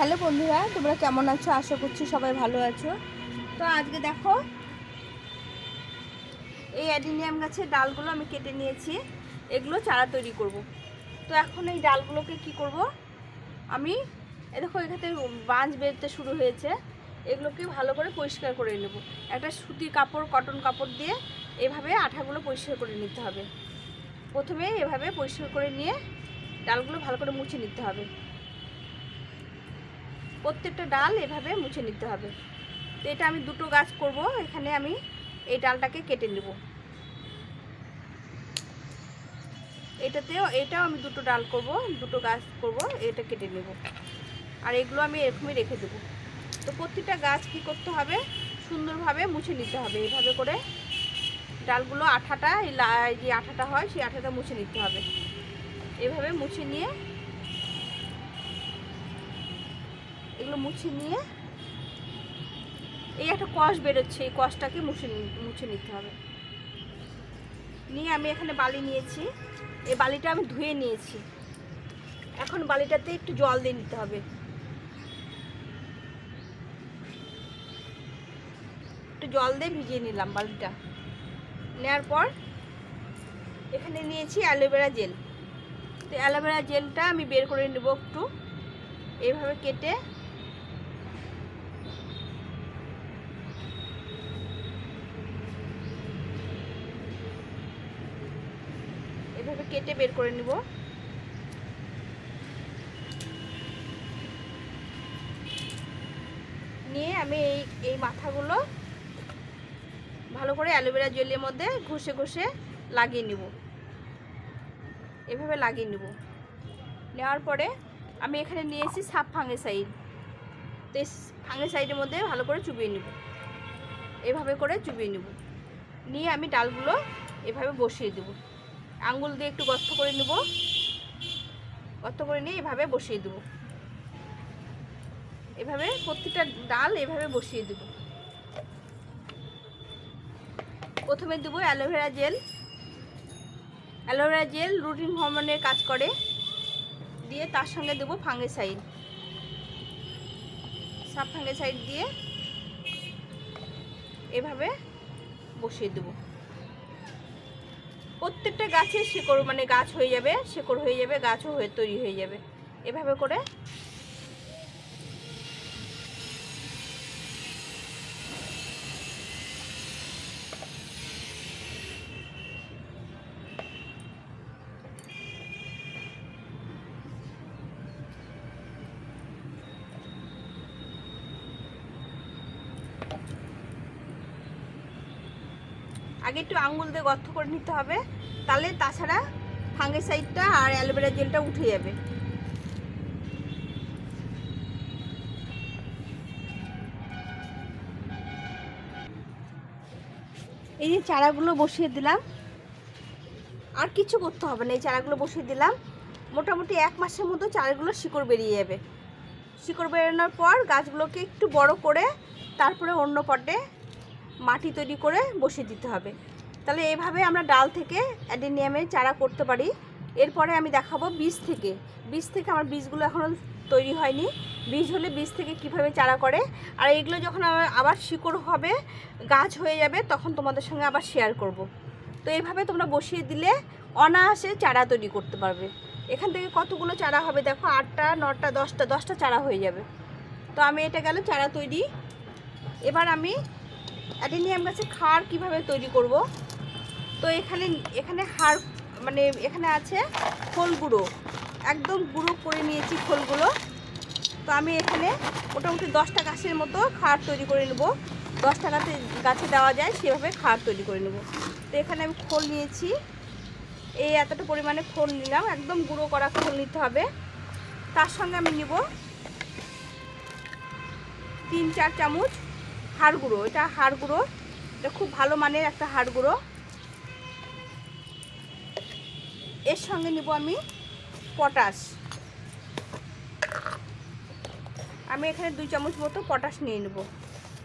Hello বন্ধুরা, তোমরা কেমন আছো? আশা করছি সবাই ভালো আছো। তো আজকে দেখো, এই অ্যাডিনিয়াম গাছের ডালগুলো আমি কেটে নিয়েছি। এগুলো চারা তৈরি করব। তো এখন এই ডালগুলোকে কি করব? আমি এ দেখো, এখানে বাঁশ বেরোতে শুরু হয়েছে। এগুলোকে ভালো করে পরিষ্কার করে নেব। একটা সুতির কাপড়, কটন কাপড় দিয়ে এভাবে আঠাগুলো পরিষ্কার করে নিতে হবে। প্রথমে এভাবে পরিষ্কার করে নিয়ে ডালগুলো ভালো করে মুছে নিতে হবে। প্রত্যেকটা ডাল এভাবে মুছে নিতে হবে। তো এটা আমি দুটো গাছ করব, এখানে আমি এই ডালটাকে কেটে নেব। এটাতেও, এটাও আমি দুটো ডাল করব, দুটো গাছ করব, এটা কেটে নেব। আর এগুলো আমি এরকমই রেখে দেব। তো প্রত্যেকটা গাছ কি করতে হবে? সুন্দরভাবে মুছে নিতে হবে। এভাবে করে ডালগুলো আঠাটা এই যে আঠাটা হয়, সেই আঠাটা মুছে নিতে হবে। এভাবে মুছে নিয়ে এগুলো মুছে নিয়ে এই একটা কষ বেরোচ্ছে, এই কষটাকে মুছে মুছে নিতে হবে। নিয়ে আমি এখানে বালি নিয়েছি। এই বালিটা আমি ধুয়ে নিয়েছি। এখন বালিটাতে একটু জল দিয়ে নিতে হবে। একটু জল দিয়ে ভিজিয়ে নিলাম বালিটা। নেওয়ার পর এখানে নিয়েছি অ্যালোভেরা জেল। তো অ্যালোভেরা জেলটা আমি বের করে নেব একটু। এইভাবে কেটে এভাবে কেটে বের করে নিব। নিয়ে আমি এই এই মাথাগুলো ভালো করে অ্যালোভেরা জেলের মধ্যে ঘষে ঘষে লাগিয়ে নিব। এভাবে লাগিয়ে নিব। নেওয়ার পরে আমি এখানে নিয়েছি সাপ ফাঙ্গিসাইড। তো এই ফাঙ্গিসাইডের মধ্যে ভালো করে চুবিয়ে নিব। এভাবে করে চুবিয়ে নিব। নিয়ে আমি ডালগুলো এভাবে বসিয়ে দেব। আঙ্গুল দিয়ে একটু গর্ত করে নেব। গর্ত করে নিয়ে এভাবে বসিয়ে দেব। এভাবে প্রত্যেকটা ডাল এভাবে বসিয়ে দেব। প্রথমে দেবো aloe vera gel. Aloe vera gel routine হরমোনের কাজ করে। দিয়ে তার সঙ্গে দেবো ফাঙ্গিসাইড। সাব ফাঙ্গিসাইড দিয়ে এভাবে বসিয়ে দেবো। প্রত্যেকটা গাছে শিকড় মানে গাছ হয়ে যাবে, শিকড় হয়ে যাবে, গাছও হয়ে তৈরি হয়ে যাবে। এভাবে করে আগে একটু আঙুল দিয়ে গর্ত করে নিতে হবে। তাহলে তাছাড়া ফাঙ্গিসাইডটা আর অ্যালোভেরা জেলটা উঠে যাবে। এই যে চারাগুলো বসিয়ে দিলাম। আর কিছু করতে হবে না, এই চারাগুলো বসিয়ে দিলাম। মোটামুটি এক মাসের মতো চারাগুলো শিকড় বেরিয়ে যাবে। শিকড় বেরোনোর পর গাছগুলোকে একটু বড় করে তারপরে অন্য পটে মাটি তৈরি করে বসিয়ে দিতে হবে। তাহলে এইভাবে আমরা ডাল থেকে অ্যাডেনিয়ামের চারা করতে পারি। এরপরে আমি দেখাবো বীজ থেকে। বীজ থেকে আমার বীজগুলো এখনও তৈরি হয়নি। বীজ হলে বীজ থেকে কীভাবে চারা করে। আর এগুলো যখন আবার শিকড় হবে, গাছ হয়ে যাবে, তখন তোমাদের সঙ্গে আবার শেয়ার করব। তো এইভাবে তোমরা বসিয়ে দিলে অনায়াসে চারা তৈরি করতে পারবে। এখান থেকে কতগুলো চারা হবে দেখো, আটটা, নটা, দশটা দশটা চারা হয়ে যাবে। তো আমি এটা গেল চারা তৈরি। এবার আমি অ্যাডেনিয়াম গাছে খার কীভাবে তৈরি করব? তো এখানে এখানে হাড় মানে এখানে আছে খোল গুঁড়ো। একদম গুঁড়ো করে নিয়েছি খোলগুলো। তো আমি এখানে মোটামুটি দশটা গাছের মতো খার তৈরি করে নেব। দশটা গাছে গাছে দেওয়া যায়, সেভাবে খার তৈরি করে নেব। তো এখানে আমি খোল নিয়েছি। এই এতটা পরিমাণে খোল নিলাম। একদম গুঁড়ো করা খোল নিতে হবে। তার সঙ্গে আমি নিব তিন, চার চামচ হাড় গুঁড়ো, এটা হাড় গুঁড়ো। এটা খুব ভালো মানের একটা হাড় গুঁড়ো। এর সঙ্গে নিব আমি পটাশ। আমি এখানে দুই চামচ মতো পটাশ নিয়ে নেব।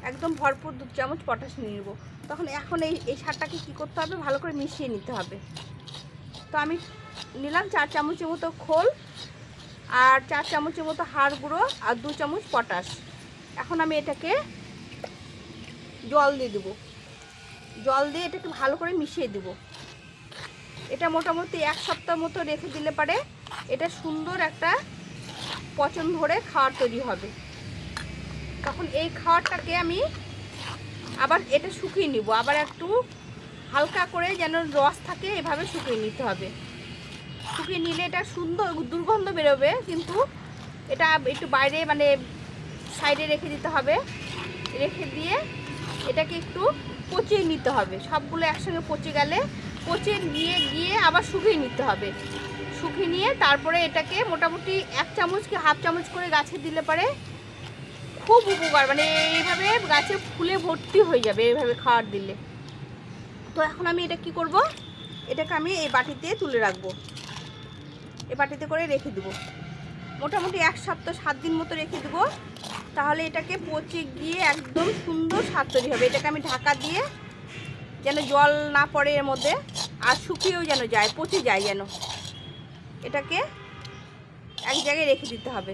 একদম ভরপুর দু চামচ পটাশ নিয়ে নেব। তখন এখন এই এই সারটাকে কী করতে হবে? ভালো করে মিশিয়ে নিতে হবে। তো আমি নিলাম চার চামচের মতো খোল আর চার চামচের মতো হাড় গুঁড়ো আর দু চামচ পটাশ। এখন আমি এটাকে জল দিয়ে দেবো। জল দিয়ে এটাকে ভালো করে মিশিয়ে দেবো। এটা মোটামুটি এক সপ্তাহ মতো রেখে দিলে পারে এটা সুন্দর একটা পচন ধরে খাওয়ার তৈরি হবে। তখন এই খাওয়ারটাকে আমি আবার এটা শুকিয়ে নিব। আবার একটু হালকা করে যেন রস থাকে এভাবে শুকিয়ে নিতে হবে। শুকিয়ে নিলে এটা সুন্দর দুর্গন্ধ বেরোবে, কিন্তু এটা একটু বাইরে মানে সাইডে রেখে দিতে হবে। রেখে দিয়ে এটাকে একটু পচিয়ে নিতে হবে। সবগুলো একসঙ্গে পচে গেলে পচে নিয়ে গিয়ে আবার শুকিয়ে নিতে হবে। শুকিয়ে নিয়ে তারপরে এটাকে মোটামুটি এক চামচ কি হাফ চামচ করে গাছে দিলে পারে খুব উপকার। মানে এইভাবে গাছে ফুলে ভর্তি হয়ে যাবে এইভাবে খাওয়ার দিলে। তো এখন আমি এটা কি করব? এটাকে আমি এই বাটিতে তুলে রাখব। এই বাটিতে করে রেখে দেবো। মোটামুটি এক সপ্তাহ, সাত দিন মতো রেখে দেবো। তাহলে এটাকে পচে গিয়ে একদম সুন্দর স্বাদ তৈরি হবে। এটাকে আমি ঢাকা দিয়ে যেন জল না পড়ে এর মধ্যে আর শুকিয়েও যেন যায়, পচে যায় যেন। এটাকে এক জায়গায় রেখে দিতে হবে।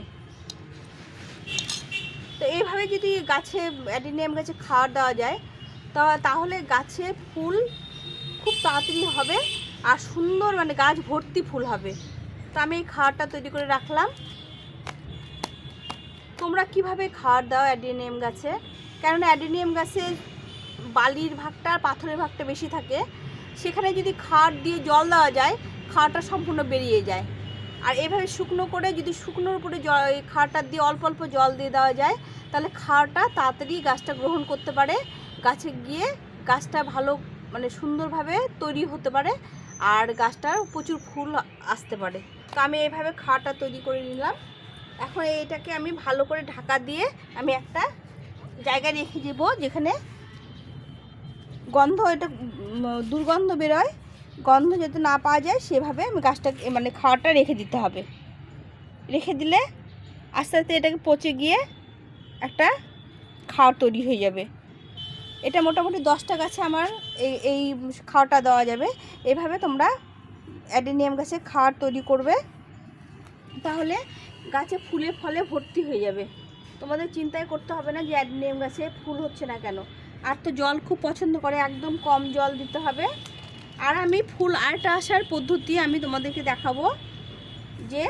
তো এইভাবে যদি গাছে, অ্যাডিনিয়াম গাছে খাওয়ার দেওয়া যায়, তা তাহলে গাছে ফুল খুব তাড়াতাড়ি হবে আর সুন্দর মানে গাছ ভর্তি ফুল হবে। তো আমি এই খাওয়ারটা তৈরি করে রাখলাম। তোমরা কীভাবে খাওয়ার দাও অ্যাডিনিয়াম গাছে? কারণ অ্যাডিনিয়াম গাছে বালির ভাগটা আর পাথরের ভাগটা বেশি থাকে। সেখানে যদি খাওয়ার দিয়ে জল দেওয়া যায় খাওয়াটা সম্পূর্ণ বেরিয়ে যায়। আর এভাবে শুকনো করে যদি শুকনোর উপরে জল খাওয়াটা দিয়ে অল্প অল্প জল দিয়ে দেওয়া যায়, তাহলে খাওয়াটা তাড়াতাড়ি গাছটা গ্রহণ করতে পারে। গাছে গিয়ে গাছটা ভালো মানে সুন্দরভাবে তৈরি হতে পারে আর গাছটার প্রচুর ফুল আসতে পারে। তো আমি এইভাবে খাওয়াটা তৈরি করে নিলাম। এখন এটাকে আমি ভালো করে ঢাকা দিয়ে আমি একটা জায়গায় রেখে দেবো যেখানে গন্ধ, এটা দুর্গন্ধ বেরোয়। গন্ধ যাতে না পাওয়া যায়, সেভাবে আমি গাছটা মানে খাওয়াটা রেখে দিতে হবে। রেখে দিলে আস্তে আস্তে এটাকে পচে গিয়ে একটা খাওয়ার তৈরি হয়ে যাবে। এটা মোটামুটি দশটা গাছে আমার এই এই খাওয়াটা দেওয়া যাবে। এভাবে তোমরা অ্যাডেনিয়াম গাছে খাওয়ার তৈরি করবে। তাহলে গাছে ফুলে ফলে ভর্তি হয়ে যাবে। তোমাদের চিন্তাই করতে হবে না যে অ্যাডেনিয়াম গাছে ফুল হচ্ছে না কেন। আর তো জল খুব পছন্দ করে, একদম কম জল দিতে হবে। আর আমি ফুল আর্ট আসার পদ্ধতি আমি তোমাদেরকে দেখাবো যে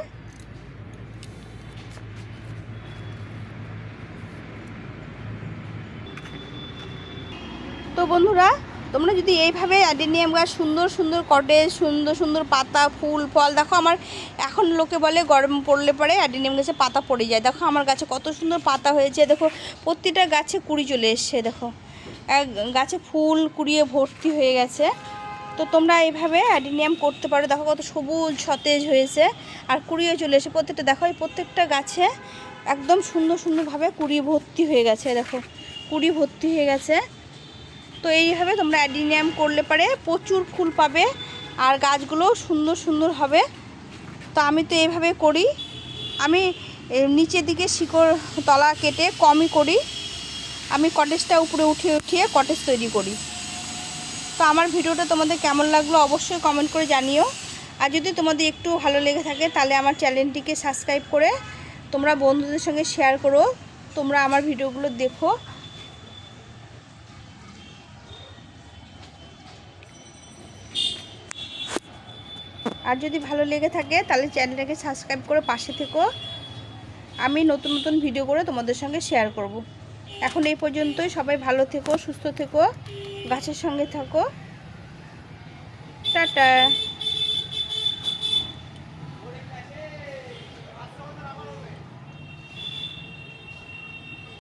তো বন্ধুরা তোমরা যদি এইভাবে অ্যাডেনিয়াম গাছ, সুন্দর সুন্দর কটেজ সুন্দর সুন্দর পাতা, ফুল, ফল, দেখো আমার এখন লোকে বলে গরম পড়লে পরে অ্যাডেনিয়াম গাছে পাতা পড়ে যায়। দেখো আমার গাছে কত সুন্দর পাতা হয়েছে, দেখো প্রতিটা গাছে কুড়ি চলে এসছে, দেখো। গাছে ফুল কুড়িয়ে ভর্তি হয়ে গেছে। তো তোমরা এইভাবে অ্যাডিনিয়াম করতে পারো। দেখো কত সবুজ সতেজ হয়েছে আর কুড়িয়ে চলে এসে প্রত্যেকটা দেখো, এই প্রত্যেকটা গাছে একদম সুন্দর, সুন্দরভাবে কুড়ি ভর্তি হয়ে গেছে, দেখো। কুড়ি ভর্তি হয়ে গেছে। তো এইভাবে তোমরা অ্যাডিনিয়াম করলে পারে প্রচুর ফুল পাবে আর গাছগুলো সুন্দর সুন্দর হবে। তো আমি তো এইভাবে করি। আমি নিচের দিকে শিকড় তলা কেটে কমই করি। আমি কটেজটা উপরে উঠিয়ে উঠিয়ে কটেজ তৈরি করি। তো আমার ভিডিওটা তোমাদের কেমন লাগল অবশ্যই কমেন্ট করে জানিও। আর যদি তোমাদের একটু ভালো লেগে থাকে তাহলে আমার চ্যানেলটিকে সাবস্ক্রাইব করে তোমরা বন্ধুদের সঙ্গে শেয়ার করো। তোমরা আমার ভিডিওগুলো দেখো। আর যদি ভালো লেগে থাকে, তাহলে চ্যানেলটাকে সাবস্ক্রাইব করে পাশে থেকো। আমি নতুন নতুন ভিডিও করে তোমাদের সঙ্গে শেয়ার করব। এখন এই পর্যন্তই, সবাই ভালো থেকো, সুস্থ থেকো, গাছের সঙ্গে থাকো। টাটা।